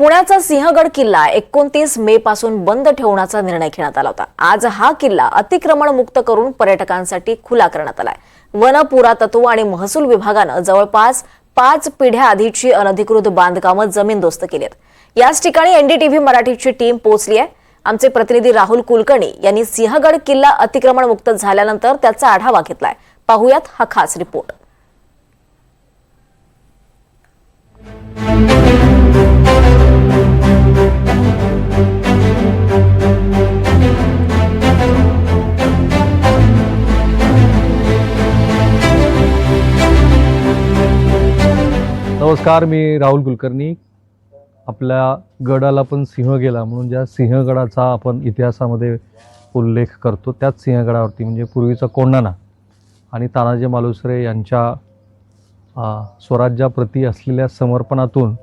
पुण्याचा सिंहगड किल्ला एकोणतीस मे पासून बंद ठेवण्याचा निर्णय घेण्यात आला होता. आज हा किल्ला अतिक्रमण मुक्त करून पर्यटकांसाठी खुला करण्यात आलाय. वन पुरातत्व आणि महसूल विभागानं जवळपास पाच पिढ्या आधीची अनधिकृत बांधकामं जमीनदोस्त केली आहेत याच ठिकाणी एनडीटीव्ही मराठीची टीम पोहोचली आहे. आमचे प्रतिनिधी राहुल कुलकर्णी यांनी सिंहगड किल्ला अतिक्रमण मुक्त झाल्यानंतर त्याचा आढावा घेतलाय. पाहुयात हा खास रिपोर्ट. नमस्कार मी राहुल कुलकर्णी. आपल्या गडाला पण सिंह गेला म्हणून ज्या सिंहगडाचा आपण इतिहासामध्ये उल्लेख करतो त्याच सिंहगडावरती म्हणजे पूर्वीचा कोंडाणा आणि तानाजी मालुसरे यांच्या स्वराज्याप्रती असलेल्या समर्पणातून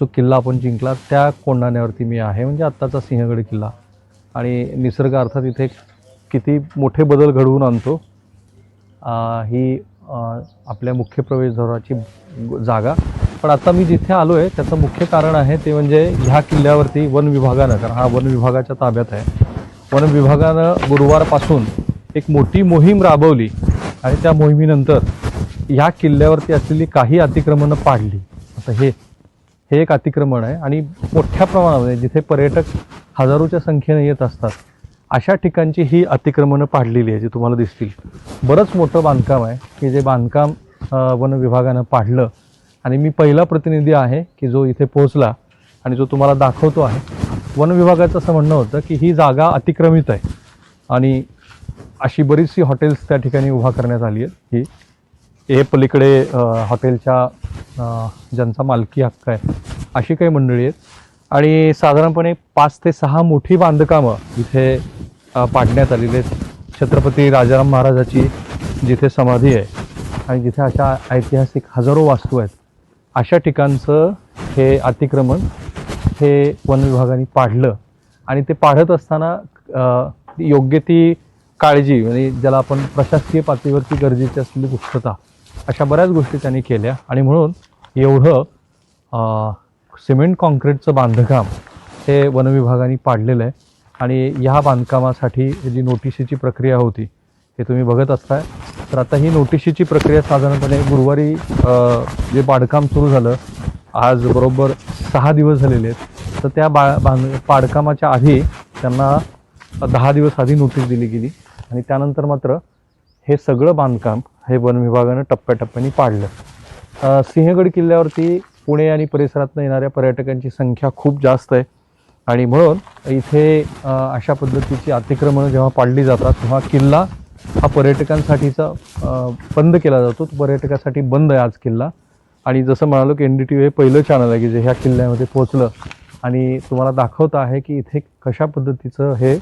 जो किल्ला आपण जिंकला त्या कोंडाण्यावरती मी आहे. म्हणजे आत्ताचा सिंहगड किल्ला. आणि निसर्ग अर्थात इथे किती मोठे बदल घडवून आणतो. ही आपल्या मुख्य प्रवेशद्वाराची जागा. पण आता मी जिथे आलो आहे त्याचं मुख्य कारण आहे ते म्हणजे ह्या किल्ल्यावरती वन विभागानं कारण हा वन विभागाच्या ताब्यात आहे. वन विभागानं गुरुवारपासून एक मोठी मोहीम राबवली आणि त्या मोहिमेनंतर ह्या किल्ल्यावरती असलेली काही अतिक्रमणं पाडली. असं हे हे एक अतिक्रमण आहे आणि मोठ्या प्रमाणामध्ये जिथे पर्यटक हजारोच्या संख्येने येत असतात अशा ठिकाणची ही अतिक्रमणं पाडलेली आहे जी तुम्हाला दिसतील. बरंच मोठं बांधकाम आहे की जे बांधकाम वन विभागानं पाडलं आणि मी पहिला प्रतिनिधी आहे की जो इथे पोहोचला आणि जो तुम्हाला दाखवतो आहे. वन विभागाचं असं म्हणणं होतं की ही जागा अतिक्रमित आहे. आणि अशी बरीचशी हॉटेल्स त्या ठिकाणी उभा करण्यात आली आहेत. ही हे पलीकडे हॉटेलच्या ज्यांचा मालकी हक्क आहे अशी काही मंडळी आहेत. आणि साधारणपणे पाच ते सहा मोठी बांधकामं इथे पाडण्यात आलेली आहेत. छत्रपती राजाराम महाराजाची जिथे समाधी आहे आणि जिथे अशा ऐतिहासिक हजारो वास्तू आहेत. अशा ठिकाणचं हे अतिक्रमण हे वन विभागाने पाडलं. आणि ते पाडत असताना योग्य ती काळजी म्हणजे ज्याला आपण प्रशासकीय पातळीवरती गरजेची असलेली गुप्तता अशा बऱ्याच गोष्टी त्यांनी केल्या. आणि म्हणून एवढं सिमेंट कॉन्क्रीटचं बांधकाम हे वनविभागाने पाडलेलं आहे. आणि ह्या बांधकामासाठी जी नोटिशीची प्रक्रिया होती हे तुम्ही बघत असताय. तर आता ही नोटिशीची प्रक्रिया साधारणपणे गुरुवारी जे बांधकाम सुरू झालं आज बरोबर सहा दिवस झालेले आहेत. तर त्या बा बांध पाडकामाच्या आधी त्यांना दहा दिवस आधी नोटीस दिली गेली आणि त्यानंतर मात्र हे सगळं बांधकाम हे वन विभागानं टप्प्याटप्प्याने पाडलं. सिंहगड किल्ल्यावरती पुणे आणि परिसरातनं येणाऱ्या पर्यटकांची संख्या खूप जास्त आहे. आणि म्हणून इथे अशा पद्धतीची अतिक्रमणं जेव्हा पाडली जातात तेव्हा किल्ला हा पर्यटकांसाठीचा बंद केला जातो. तो पर्यटकासाठी बंद आहे आज किल्ला. आणि जसं म्हणालो की एन डी टी व्ही हे पहिलं चॅनल आहे की जे ह्या किल्ल्यामध्ये पोहोचलं. आणि तुम्हाला दाखवतं आहे की इथे कशा पद्धतीचं हे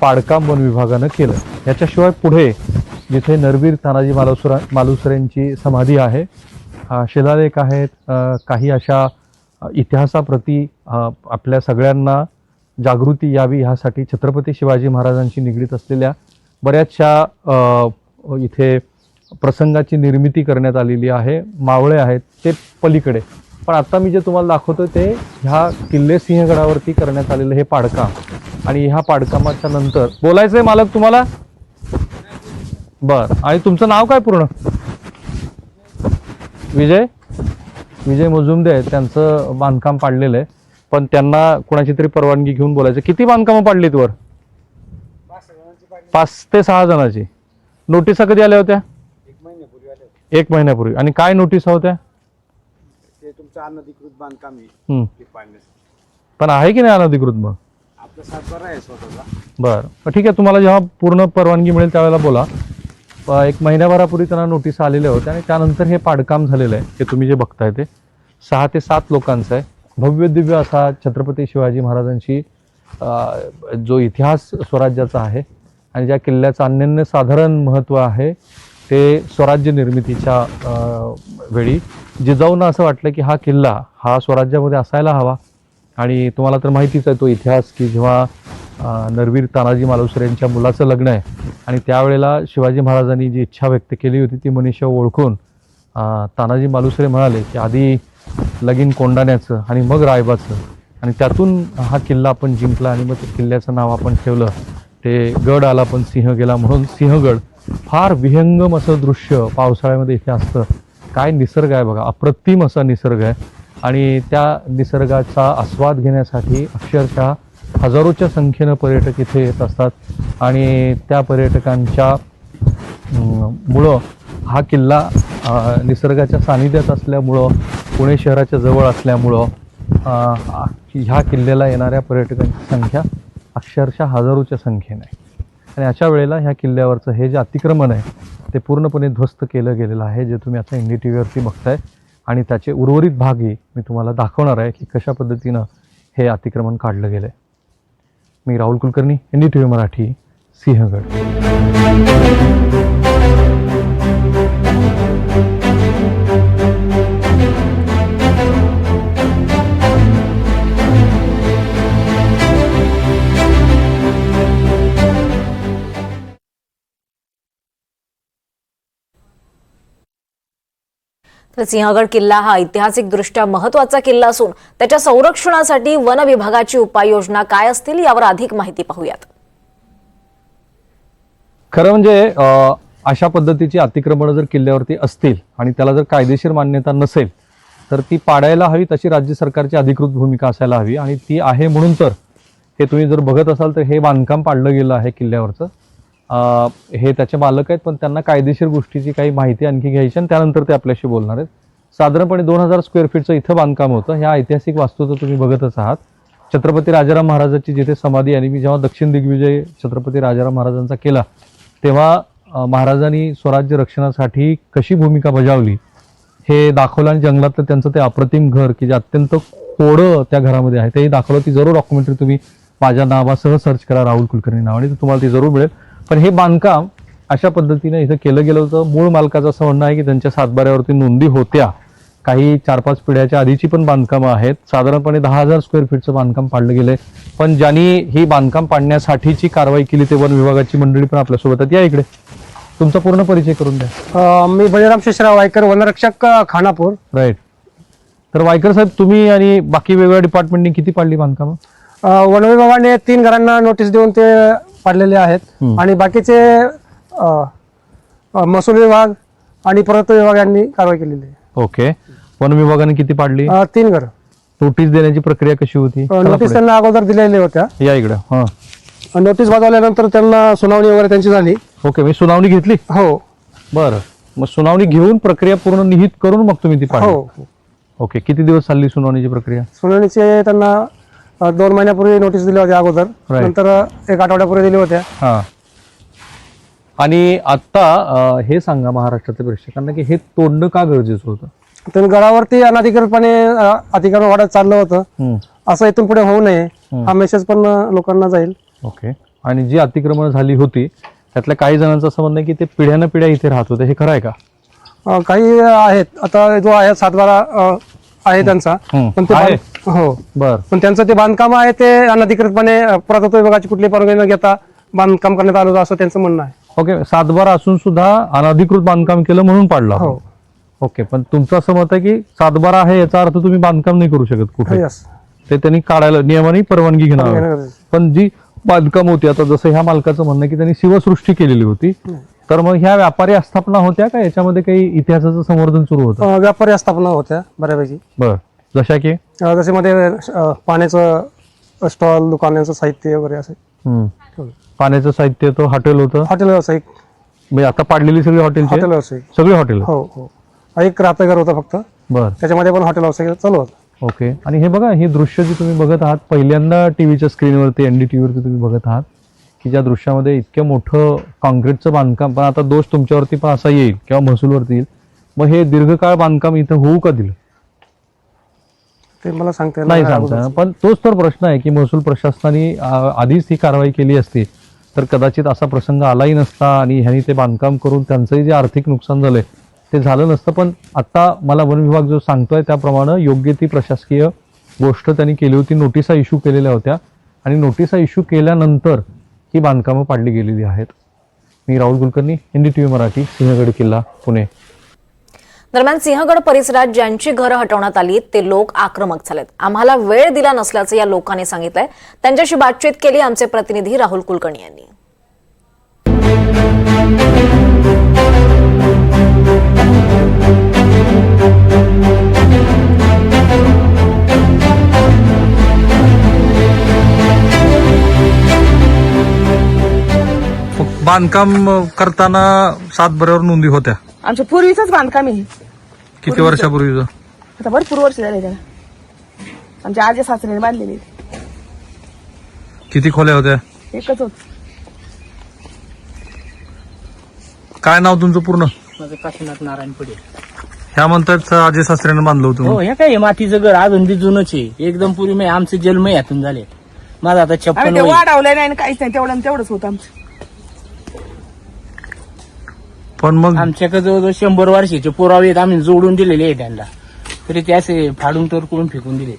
पाडकाम वन विभागानं केलं. याच्याशिवाय पुढे जिथे नरवीर तानाजी मालुसरा मालुसरेंची समाधी आहे शिलालेख आहेत काही अशा इतिहासाप्रती आपल्या सगळ्यांना जागृती यावी ह्यासाठी छत्रपती शिवाजी महाराजांशी निगडीत असलेल्या बऱ्याचशा इथे प्रसंगाची निर्मिती करण्यात आलेली आहे. मावळे आहेत ते पलीकडे. पण आत्ता मी जे तुम्हाला दाखवतो ते ह्या किल्ले सिंहगडावरती करण्यात आलेलं हे पाडकाम. आणि ह्या पाडकामाच्या नंतर बोलायचं आहे मालक तुम्हाला? बर. आणि तुमचं नाव काय पूर्ण? विजय? विजय मुजुमदे आहेत. त्यांचं बांधकाम पाडलेलं आहे. पण त्यांना कोणाची तरी परवानगी घेऊन बोलायचं किती बांधकामं पाडलीत वर? पाच ते सहा जणांची. नोटिसा कधी आल्या होत्या? एक महिन्यापूर्वी आणि काय नोटीस होत्या? ते तुमचं अनधिकृत बांधकाम आहे. हम्म. ते पाडण्याचं पण आहे की नाही अनधिकृत मग? आपला सातबारा आहे स्वतःचा बरं. मग ठीक आहे तुम्हाला जेव्हा पूर्ण परवानगी मिळेल त्यावेळेला बोला. प- एक महिन्याभरापूर्वी त्यांना नोटीस आलेल्या होत्या आणि त्यानंतर हे पाडकाम झालेलं आहे हे तुम्ही जे बघताय ते. सहा ते सात लोकांचं आहे. भव्य दिव्य असा छत्रपती शिवाजी महाराजांची अ, जो इतिहास स्वराज्याचा आहे आणि ज्या किल्ल्याचं अनन्य साधारण महत्त्व आहे ते स्वराज्य निर्मितीच्या वेळी. जिजाऊंना असं वाटलं की हा किल्ला हा स्वराज्यामध्ये असायला हवा. आणि तुम्हाला तर माहितीच आहे तो इतिहास की जेव्हा नरवीर तानाजी मालुसरे यांच्या मुलाचं लग्न आहे आणि त्यावेळेला शिवाजी महाराजांनी जी इच्छा व्यक्त केली होती ती मनुष्य ओळखून तानाजी मालुसरे म्हणाले की आधी लगीन कोंडाण्याचं आणि मग रायबाचं. आणि त्यातून हा किल्ला आपण जिंकला आणि मग त्या किल्ल्याचं नाव आपण ठेवलं. ते गड आला पण सिंह गेला म्हणून सिंहगड फार विहंगम असं दृश्य पावसाळ्यामध्ये इथे असतं. काय निसर्ग आहे बघा अप्रतिम असा निसर्ग आहे. आणि त्या निसर्गाचा आस्वाद घेण्यासाठी अक्षरशः हजारोच्या संख्येनं पर्यटक इथे येत असतात. आणि त्या पर्यटकांच्या मुळं हा किल्ला निसर्गाच्या सानिध्यात असल्यामुळं पुणे शहराच्या जवळ असल्यामुळं ह्या किल्ल्याला येणाऱ्या पर्यटकांची संख्या अक्षरशः हजारोच्या संख्येने आहे. आणि अशा वेळेला ह्या किल्ल्यावरचं हे जे अतिक्रमण आहे ते पूर्णपणे ध्वस्त केलं गेलेलं आहे जे तुम्ही आता एन डी टी व्हीवरती बघताय. आणि त्याचे उर्वरित भागही मी तुम्हाला दाखवणार आहे की कशा पद्धतीनं हे अतिक्रमण काढलं गेलं आहे मी Rahul Kulkarni N D T V Marathi Sinhagad. तर सिंहगड किल्ला हा ऐतिहासिकदृष्ट्या महत्त्वाचा किल्ला असून त्याच्या संरक्षणासाठी वन विभागाची उपाययोजना काय असतील यावर अधिक माहिती पाहूयात. खरं म्हणजे अशा पद्धतीची अतिक्रमणं जर किल्ल्यावरती असतील आणि त्याला जर कायदेशीर मान्यता नसेल तर ती पाडायला हवी तशी राज्य सरकारची अधिकृत भूमिका असायला हवी. आणि ती आहे म्हणून तर हे तुम्ही जर बघत असाल तर हे बांधकाम पाडलं गेलं आहे किल्ल्यावरचं. हे त्याचे मालक आहेत पण त्यांना कायदेशीर गोष्टीची काही माहिती आणखी घ्यायची आणि त्यानंतर ते आपल्याशी बोलणार आहेत. साधारणपणे दोन हजार स्क्वेअर फीटचं इथं बांधकाम होतं. ह्या ऐतिहासिक वास्तू तर तुम्ही बघतच आहात. छत्रपती राजाराम महाराजांची जिथे समाधी आणि मी जेव्हा दक्षिण दिग्विजय छत्रपती राजाराम महाराजांचा केला तेव्हा महाराजांनी स्वराज्य रक्षणासाठी कशी भूमिका बजावली हे दाखवलं आणि जंगलातलं त्यांचं ते अप्रतिम घर की जे अत्यंत कोडं त्या घरामध्ये आहे तेही दाखवलं. ती जरूर डॉक्युमेंटरी तुम्ही माझ्या नावासह सर्च करा राहुल कुलकर्णी नावाने तर तुम्हाला ती जरूर मिळेल. पण हे बांधकाम अशा पद्धतीने इथं केलं गेलं होतं. मूळ मालकाचं असं म्हणणं आहे की त्यांच्या सातबाऱ्यावरती नोंदी होत्या. काही चार पाच पिढ्याच्या आधीची पण बांधकामं आहेत. साधारणपणे दहा हजार स्क्वेअर फीटचं बांधकाम पाडलं गेलंय. पण ज्यांनी ही बांधकाम पाडण्यासाठीची कारवाई केली ते वन विभागाची मंडळी पण आपल्यासोबत आहेत. या इकडे. तुमचा पूर्ण परिचय करून द्या. मी बळीराम शेषराव वायकर वनरक्षक खानापूर. राईट तर वायकर साहेब तुम्ही आणि बाकी वेगवेगळ्या डिपार्टमेंटनी किती पाडली बांधकामं? वन विभागाने तीन घरांना नोटीस देऊन ते पाडलेले आहेत. आणि बाकीचे महसूल विभाग आणि पुरातत्व विभाग यांनी कारवाई केलेली आहे. ओके. वन विभागाने किती पाडली? अ, तीन घर. नोटीस देण्याची प्रक्रिया कशी होती? चला नोटीस पुढे. त्यांना अगोदर दिलेल्या होत्या. या इकडे हा. नोटीस बजावल्यानंतर त्यांना सुनावणी वगैरे त्यांची झाली. ओके मी सुनावणी घेतली? हो. बरं. मग सुनावणी घेऊन प्रक्रिया पूर्ण निहित करून मग तुम्ही ती पाडली. हो. ओके किती दिवस चालली सुनावणीची प्रक्रिया? सुनावणीचे त्यांना अ, दोन महिन्यापूर्वी नोटीस दिल्या होत्या अगोदर. Right. नंतर अ, एक आठवड्यापूर्वी दिल्या होत्या. हा. आणि आता अं, हे सांगा महाराष्ट्रातील प्रेक्षकांना की हे तोडणं का गरजेचं होतं? तर गडावरती अनधिकृतपणे अ, अतिक्रमण वाढत चाललं होतं. असं इथून पुढे होऊ नये. हा मेसेज पण अ, लोकांना जाईल. ओके. आणि जी अतिक्रमण झाली होती त्यातल्या काही जणांचं असं म्हणणं आहे की ते पिढ्यानं पिढ्या इथे राहत होते. हे खरं आहे का? अ, काही आहेत. आता जो आहे सातबारा अ, आहे त्यांचा. पण ते आहे? हो. बर. पण त्यांचं ते बांधकाम आहे ते अनधिकृतपणे पुरातत्व विभागाची कुठली परवानगी न घेता बांधकाम करण्यात आलं होतं असं त्यांचं म्हणणं आहे. ओके सातबारा असून सुद्धा अनधिकृत बांधकाम केलं म्हणून पाडला हो. ओके पण तुमचं असं मत आहे की सातबारा आहे याचा अर्थ तुम्ही बांधकाम नाही करू शकत कुठे? ते त्यांनी काढायला नियमाने परवानगी घेणार. पण जी बांधकाम होती आता जसं ह्या मालकाचं म्हणणं आहे की त्यांनी शिवसृष्टी केलेली होती तर मग ह्या व्यापारी आस्थापना होत्या का? याच्यामध्ये काही इतिहासाचं संवर्धन सुरू होतं? व्यापारी आस्थापना होत्या बऱ्यापैकी. बर. जशा की? जसे मध्ये अ, पाण्याचं स्टॉल दुकानाचं साहित्य वगैरे असे. हम्म. पाण्याचं साहित्य तो हॉटेल होतं? हॉटेल व्यावसायिक म्हणजे आता पाडलेली सगळी हॉटेलची हॉटेल व्यावसायिक सगळी हॉटेल? हो हो. एक राहतं घर होतं फक्त. बर. त्याच्यामध्ये पण हॉटेल व्यावसायिक चालू होतं. ओके. आणि हे बघा हे दृश्य जे तुम्ही बघत आहात पहिल्यांदा टीव्हीच्या स्क्रीनवरती एन डी टीव्हीवरती तुम्ही बघत आहात की ज्या दृश्यामध्ये इतकं मोठं कॉन्क्रीटचं बांधकाम पण आता दोष तुमच्यावरती पण असा येईल किंवा महसूलवरती येईल. मग हे दीर्घकाळ बांधकाम इथं होऊ का दिलं? ते मला सांगता नाही सांगता. पण तोच तर प्रश्न आहे की महसूल प्रशासनाने आधीच ही कारवाई केली असती तर कदाचित असा प्रसंग आलाही नसता आणि ह्यांनी ते बांधकाम करून त्यांचंही जे आर्थिक नुकसान झालंय ते झालं नसतं. पण आता मला वन विभाग जो सांगतोय त्याप्रमाणे योग्य ती प्रशासकीय गोष्ट त्यांनी केली होती नोटिसा इश्यू केलेल्या होत्या. आणि नोटिसा इश्यू केल्यानंतर ही बांधकामं पाडली गेलेली आहेत. मी Rahul Kulkarni D T V Marathi Sinhagad किल्ला पुणे. दरम्यान सिंहगड परिसरात ज्यांची घरं हटवण्यात आली ते लोक आक्रमक झालेत. आम्हाला वेळ दिला नसल्याचं या लोकांनी सांगितलंय. त्यांच्याशी बातचीत केली आमचे प्रतिनिधी राहुल कुलकर्णी यांनी. बांधकाम करताना सातबाऱ्यावर नोंदी होत्या. आमच्या पूर्वीच बांधकाम आहे हे. किती वर्षापूर्वीचं? आता भरपूर वर्ष झाले त्याला. आमच्या आजी सासऱ्याने बांधलेली आहे. किती खोल्या होत्या? एकच होत. काय नाव तुमचं पूर्ण? माझं काशीनाथ नारायण पडेल ह्या म्हणतात अजय सासऱ्यानं बांधलं होतं हो म्हणून. हे काय हे मातीचं घर? अजून बी जुनच आहे. एकदम पूर्वी मी आमचे जन्म यातून झाले. माझा आता छप्पन ते वय. वाढवलं नाही आणि काहीच नाही. तेवढं आणि तेवढंच होतं आमचं. पण मग आमच्याकडे जवळजवळ शंभर वर्षाचे पुरावे आहेत. आम्ही जोडून दिलेले आहे त्यांना. तरी ते असे फाडून तर करून फेकून दिले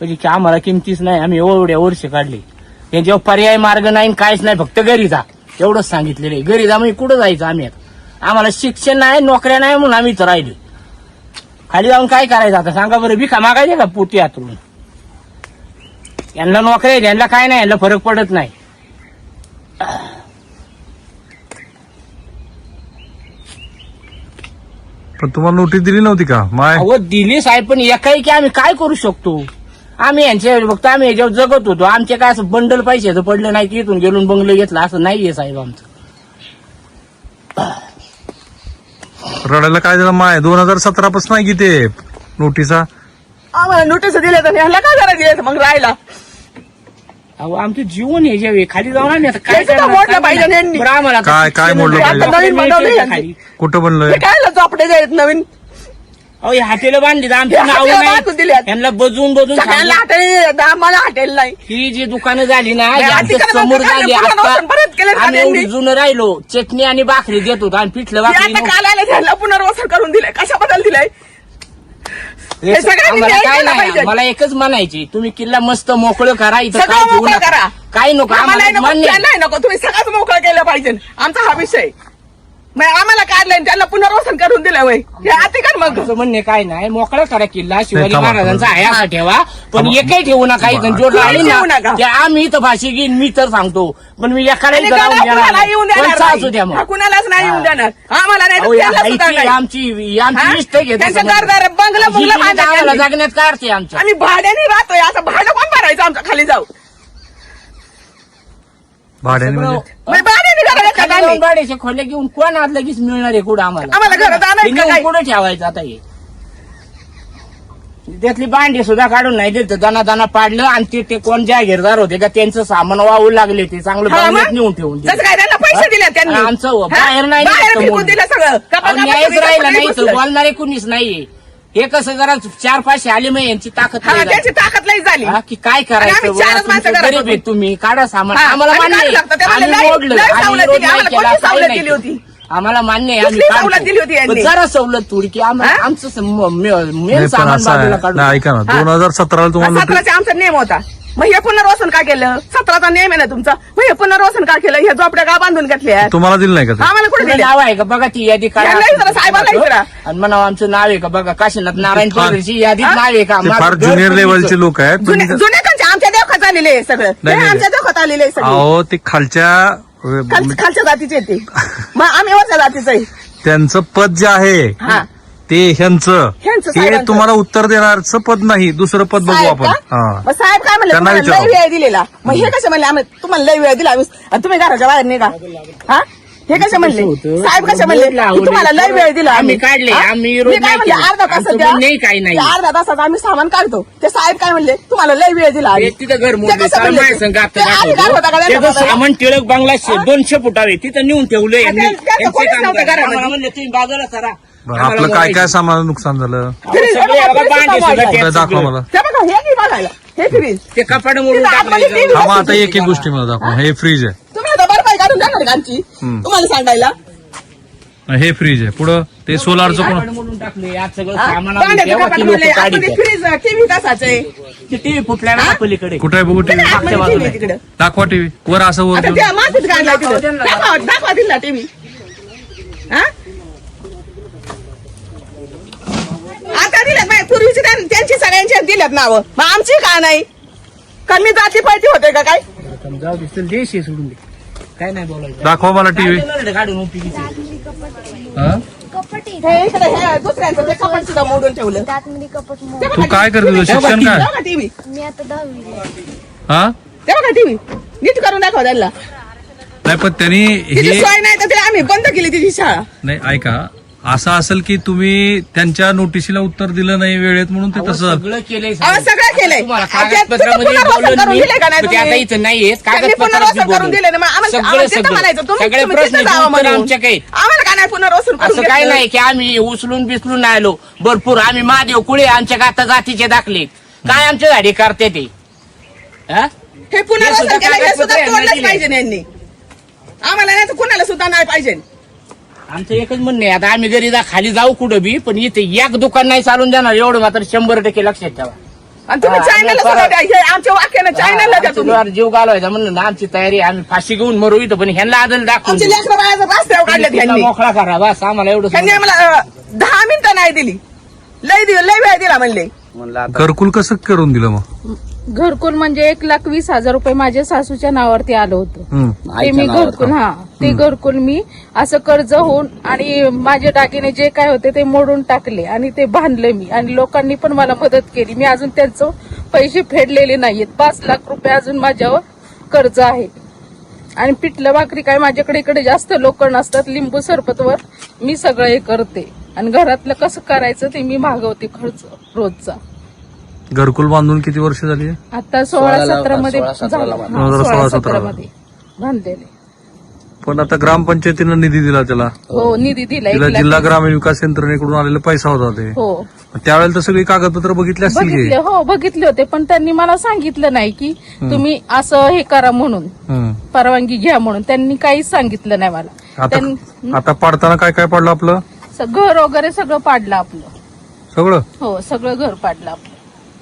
म्हणजे की आम्हाला किमतीच नाही. आम्ही एवढ्या वर्ष काढले. त्यांच्यावर पर्याय मार्ग नाही काहीच नाही. फक्त घरी जा. एवढंच सांगितलेलं आहे. घरी जा म्हणजे कुठं जायचं आम्ही आम्हाला शिक्षण नाही नोकऱ्या नाही म्हणून आम्ही इथं राहिले. खाली जाऊन काय करायचं आता? सांगा बरं भिका मागायचे का पोती हातरून? यांना नोकऱ्या यांना काय नाही. यांना फरक पडत नाही. पण तुम्हाला नोटीस दिली नव्हती का? माय. अहो दिली साहेब पण एकाही की आम्ही काय करू शकतो? आम्ही यांच्या फक्त आम्ही याच्यावर जगत होतो. आमचे काय असं बंडल पैशाचं पडलं नाही की इथून गेलून बंगलं घेतलं असं नाहीये साहेब आमचं. रडायला काय झालं माय? दोन हजार सतरा पासून आहे की ते नोटिसा आम्हाला नोटीस दिल्या तर ह्याला काय मग राहिला. अहो आमचं जीवन हे जे खाली आता काय करणार? मोडलं पाहिजे यांनी. बरं, आम्हाला आता काय- काय मोडलं. पाहिजे? नवीन बनवलं बनवलं यांनी. खाली. कुठं बनलंय हे काय झोपडे जे आहेत नवीन अहो हे हॉटेल बांधली आमचे नाव हॉटेलं नाही बांधून दिल्यात. यांना बजून बजून सगळ्यांना सांगितलं. हटेल आम्हाला हटेल नाही ही जी दुकानं झाली ना ही आमच्यासमोर झाली पुन्हा आता केलं का आम्ही त्यांनी? जुनं राहिलो चटणी आणि भाकरी देत होतो आणि पिठलं हे भाकरी आता नव्हतं. काल आले ह्याला पुनर्वसन करून दिलंय कशाबद्दल दिलंय हे आम्हाला न्याय काय केला नाही पाहिजे. मला एकच म्हणायची तुम्ही किल्ला मस्त मोकळं करा इथं सगळं काय ठेवू मोकळं नका. करा. काय नको आम्हाला आम्हाला नको मान्य आहे. त्यांना नको तुम्ही सगळंच मोकळं केलं पाहिजे आमचा हा विषय मग आम्हाला काढलंय आणि त्यांना पुनर्वसन करून दिलं वय हे आते कर मग आमचं म्हणणे काय नाही मोकळा करा किल्ला शिवाजी थांबा, महाराजांचा. आहे असा ठेवा पण. एकही ठेवू नका इथं जोड ठेवू ना नका. ते आम्ही इथं भाषी घेईन मी तर सांगतो पण मी आणि कुणाला नाही. येऊन देणार असू द्या नाही. मग कुणालाच नाही येऊन देणार आम्हाला नाही अहो, तर या त्याला सुद्धा हायची, नाही. आमची ही आमची? मिस्टेक आहे त्याच्यामध्ये. घरदार बंगला बुंगला त्यांनी. जगण्यात काय अर्थ आहे आमच्या आम्ही भाड्याने राहतोय असं भाडं कोण भरायचं आमच्या खाली जाऊ भाड्याने म्हणजे मग भाड्याने घराला खाली का जाऊन नाही? गाड्याच्या खोल्या घेऊन कोण आज लगेच मिळणार आहे कुठं आम्हाला आम्हाला घरात आणायचं का नेऊन काय? कुठं ठेवायचं आता हे त्यातली भांडी सुद्धा काढून नाही दिलं दाना दाना पाडलं आणि ते ते कोण जागीरदार होते का त्यांचं सामान वाहू लागले ते चांगलं हा? नेऊन ठेवून दिलं. जसं काय त्यांना पैसे हा? दिले त्यांनी आमचं हो? बाहेर नाही बाहेर. दिलं सगळं अहो, न्यायच राहिला नाही तर बोलणारे कुणीच नाहीये हे कसं जरा चार पाचशे आले मग यांची ताकद हा नाही त्याची झाली. ताकद लई झाली हा, की काय आणि करायचं आम्ही बुवा, चारच माणसं तुमचं घरात गरीब आहे होतो. तुम्ही काढा सामान हा, आम्हाला आणि मान्य काय आहे आम्ही मोडलं आम्ही सवलत दिली, नाही आम्हाला केला, कोणती काही सवलत नाही दिली केलं. होती? आम्हाला मान्य आहे आम्ही कसली काढतो. सवलत दिली होती यांनी? पण जरा सवलत थोडी की आम्हाला हा? आमचं सम- मे- मेन नाही, पण सामान असं बाजूला आहे काढून नाही, ऐका ना दोन हजार सतराला तुम्हाला सतराचा आमचा नियम होता मग हे पुनर्वसन का केलं? सतराचा नियम आहे ना तुमचा. मग हे पुनर्वसन का केलं? हे झोपड्या का बांधून घेतल्या. तुम्हाला दिलं नाही का ते? आम्हाला कुठे दिले नाव आहे का? बघा ती यादी काढा. यांना विचारा, साहेबांना विचारा. आणि म्हणा आमचं नाव आहे का? बघा काशीनाथ नारायण फार- चौधरीची यादीत? नाव आहे का? ते माझं फार घर ज्युनियर लेवलचे. लोक आहेत जुने त्यांचे आमच्या देवखात आलेले आहे सगळं. नाही. आमच्या देवखात आलेले आहे सगळे. अहो ते खालच्या खाल- खालच्या जातीचे आहेत ते. मग आम्ही वरच्या जातीचं आहे. त्यांचं पद जे आहे हा. ते ह्यांचं ह्यांचं, ते साहेबांचं. तुम्हाला उत्तर देणारचं पद नाही दुसरं पद बघू साहेब आपण का? हा साहेब काय म्हणले त्यांना तुम्हाला लय विचारा. वेळ दिलेला मग हे कसे म्हणले आम्ही तुम्हाला लय वेळ दिला आम्ही- आणि तुम्ही घराच्या बाहेर निघा हा हे कसे म्हणले होतं. साहेब कसे म्हणले तुम्हाला लय वेळ दिला आम्ही काढले. हा? आम्ही विरोध मी काय नाही म्हणले केला. अर्धा तास आमचं द्या म्हणणं काही नाही. अर्धा तासात आम्ही सामान काढतो ते साहेब काय म्हणले तुम्हाला लय वेळ दिला आम्ही. तिथं घर ते मोडले कसं चाल म्हणले? माझ्या संग आता ते आधी काय होता का. त्यांच्या? सामान टिळक बंगला शे- दोनशे फुटावे तिथं नेऊन ठेवलंय हा, यांनी. त्या- त्याचं यांचे कोणीच काम नव्हतं करा. घरामध्ये. आम्हाला म्हणले तुम्ही बाजूला सरा बरं, आपलं काय काय सामान नुकसान झालं? दाखवा. मला. हे बघायला. हे फ्रीज ते कपाट मोडून. हा मग आता एक एक गोष्टी मला दाखवा. हे फ्रीज आहे. तुम्ही आता बरं पाहिजे काढून आमची हम्म. तुम्हाला सांगायला. हे फ्रीज आहे. पुढं ते सोलारचं कोण? मोडून टाकले आज सगळं हा? सामान तेव्हा ती लोकं काढीत. फ्रीज टीव्ही तसाचे ते टीव्ही फुटल्या ना पलीकडे कुठे आहे बघू टीव्ही आहे. तिकडं. दाखवा टीव्ही वर असं वर आता घेऊन. त्या मातीत काढला तिथं. दाखवा, त्यांना दाखवा दाखवा दिला टीव्ही हा? पूर्वीची त्यां- त्यांची सगळ्यांची दिल्यात नावं. मग आमची का नाही? कारण मी जाती पाहिजे होते का काय? जाऊ दे चल देश आहे सोडून दे काय नाही बोलायचं दाखवा मला टीव्ही. काय काढून. हे इकडे हे दुसऱ्यांचं ते सुद्धा मोडून ठेवलं. आतमध्ये कपट मोड तू काय करते? तुझं शिक्षण काय? टीव्ही. मी आता दहावीला आहे. हा? तेव्हा का टीव्ही? नीट करून दाखवा त्यांना. नाही पण त्यांनी तिची हे सोय नाही तर ते आम्ही बंद केली तिची शाळा. नाही ऐका. असं असेल की तुम्ही त्यांच्या नोटिशीला उत्तर दिलं नाही वेळेत म्हणून ते तसं सगळं केलंय अहो, सगळं केलंय. तुम्हाला अहो, ते- कागदपत्रामध्ये तुम्ही पुनर्वसन बोललो करून मी, दिलंय का नाही पण ते आता तुम्ही? इथं नाहीये त्यांनी कागदपत्रात पुनर्वसन करून दिले ना मग आम्हाला आम्हाला तिथं म्हणायचं तुम्ही सगळे तुम्ही प्रश्न तिथं जावा म्हणून. आमच्या काही आम्हाला का नाही पुनर्वसन करून असं काय घेतलं? नाही की आम्ही उचलून बिचलून नाही आलो भरपूर आम्ही महादेव कुळे आमच्या गाता जातीचे दाखले काय आमच्या झाडी करते ते हा? हे हे पुनर्वसन सुद्धा केलं हे कागदपत्र सुद्धा यांना तोडलंच दिलंय. पाहिजे यांनी आम्हाला नाही तर कुणाला सुद्धा नाही पाहिजे आमचं एकच म्हणणं आहे आता आम्ही जरी जा खाली जाऊ कुठं बी पण इथे एक दुकान नाही चालून देणार एवढं मात्र शंभर टक्के लक्षात ठेवा आणि तुम्ही हा, चायनाला द्या. हे आमच्या वाक्यानं चायनाला द्या आमच्या तुम्ही द्वार जीव घालवायचा म्हणलं ना आमची तयारी आहे. आम्ही फाशी घेऊन मरू इथं पण ह्यांना आदल दाखवून आमच्या देऊ. लेकरं बाळाचं रस्त्यावर काढल्यात तिला ह्यांनी मोकळा करा बस आम्हाला एवढं. आम्हाला अं, दहा मिनिटं नाही दिली लय दिलं लय वेळ दिला म्हणले म्हणलं आता घरकुल कसं करून दिलं मग घरकुल म्हणजे एक लाख वीस हजार रुपये माझ्या सासूच्या नावावरती आलं होतं. ते मी घरकुल हा ते घरकुल मी असं कर्ज होऊन आणि माझे दागिने जे काय होते ते मोडून टाकले आणि ते बांधले मी. आणि लोकांनी पण मला मदत केली. मी अजून त्यांचं पैसे फेडलेले नाहीयेत. पाच लाख रुपये अजून माझ्यावर कर्ज आहे. आणि पिठलं भाकरी काय माझ्याकडे इकडे जास्त लोक नसतात. लिंबू सरबतवर मी सगळं हे करते. आणि घरातलं कसं करायचं ते मी मागवते खर्च रोजचा. घरकुल बांधून किती वर्ष झाली आता सोळा सतरा मध्ये सोळा सतरा. मध्ये बांधलेले. पण आता ग्रामपंचायतीनं निधी दिला त्याला. हो निधी दिला तिला जिल्हा ग्रामीण विकास यंत्रणेकडून आलेला पैसा होता ते. हो. त्यावेळेला तर सगळी कागदपत्र बघितली असतील बघितले हो बघितले होते पण त्यांनी मला सांगितलं नाही की तुम्ही असं हे करा म्हणून. परवानगी घ्या म्हणून. त्यांनी काहीच सांगितलं नाही मला. त्यांनी आता आता पाडताना काय काय पडलं आपलं? स- घर वगैरे सगळं पाडलं आपलं. सगळं? हो सगळं घर पाडलं आपलं.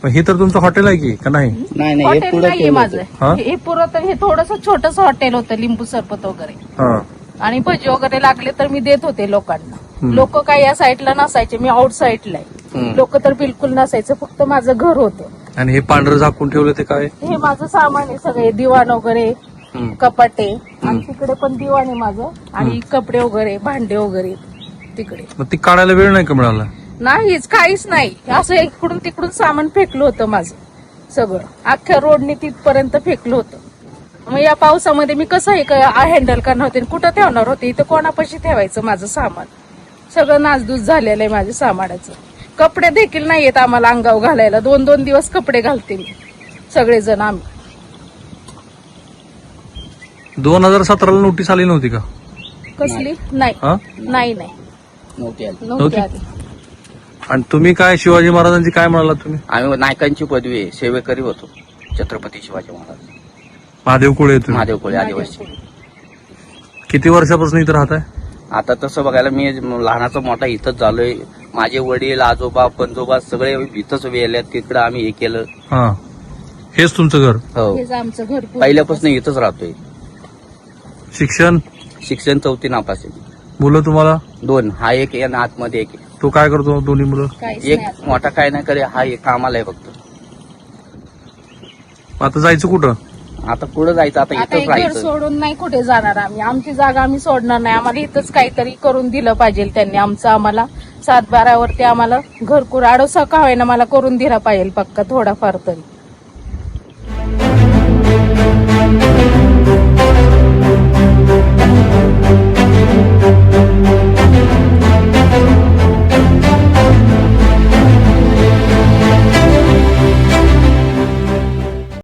पण हे तर तुमचं हॉटेल आहे की का नाही? नाही नाही हे हॉटेल पुढं नाहीये ठेवलं माझं. हा? हे पुरं तर हे थोडस छोटस हॉटेल होतं लिंबू सरबत वगैरे. हा. आणि भजी वगैरे लागले तर मी देत होते लोकांना. लोक काय या साईडला नसायचे मी आउट साईडला आहे. लोक तर बिलकुल नसायचं फक्त माझं घर होतं. आणि हे पांढरं झाकून ठेवलं ते काय? हे माझं सामान आहे सगळे दिवाण वगैरे कपाटे. आणि तिकडे पण दिवाण आहे माझं. आणि कपडे वगैरे भांडे वगैरे तिकडे. मग ती काढायला वेळ नाही का मिळाला? नाहीच काहीच नाही. असं इकडून तिकडून सामान फेकलं होतं माझं. सगळं. अख्ख्या रोडने तिथपर्यंत फेकलं होतं. मग या पावसामध्ये मी कसं हे हँडल करणार होते आणि कुठं ठेवणार होते? इथं कोणापाशी ठेवायचं माझं सामान? सगळं नासधूस झालेलं आहे माझ्या सामानाचं. कपडे देखील नाहीयेत आम्हाला अंगाव घालायला. दोन दोन दिवस कपडे घालते मी. सगळेजण आम्ही. दोन हजार सतराला नोटीस आली नव्हती का? कसली? नाही. हा? नाही नाही. नव्हती? आली. आणि तुम्ही काय शिवाजी महाराजांची काय म्हणाला तुम्ही? आम्ही नायकांची पदवी आहे, सेवेकरी होतो. छत्रपती शिवाजी महाराज. महादेव कुळे तुम्ही महादेव कोळी आदिवासी. किती वर्षापासून इथं राहत आहे आता तसं बघायला मी लहानाचा मोठा इथंच झालोय. माझे वडील आजोबा पंजोबा सगळे इथंच वेले तिकडं आम्ही हे केलं. हा. हेच तुमचं घर? हो. हेच आमचं घर पूर्ण. पहिल्यापासून इथंच राहतोय. शिक्षण? शिक्षण चौथी नापास आहे. मुलं तुम्हाला? दोन. हा एक आहे आणि आतमध्ये एक आहे. तो काय करतो दोन्ही मुलं? एक मोठा काय नाही करे हा एक आम्हाला आहे फक्त आता जायचं कुठं? आता पुढे जायचं आता इथं सोडून नाही कुठे जाणार आम्ही. आमची जागा आम्ही सोडणार नाही. आम्हाला इथंच काहीतरी करून दिलं पाहिजे त्यांनी आमचं आम्हाला. सात बारावरती आम्हाला घरकुर आडोसा का होईना मला करून दिला पाहिजे पक्का थोडाफार तरी.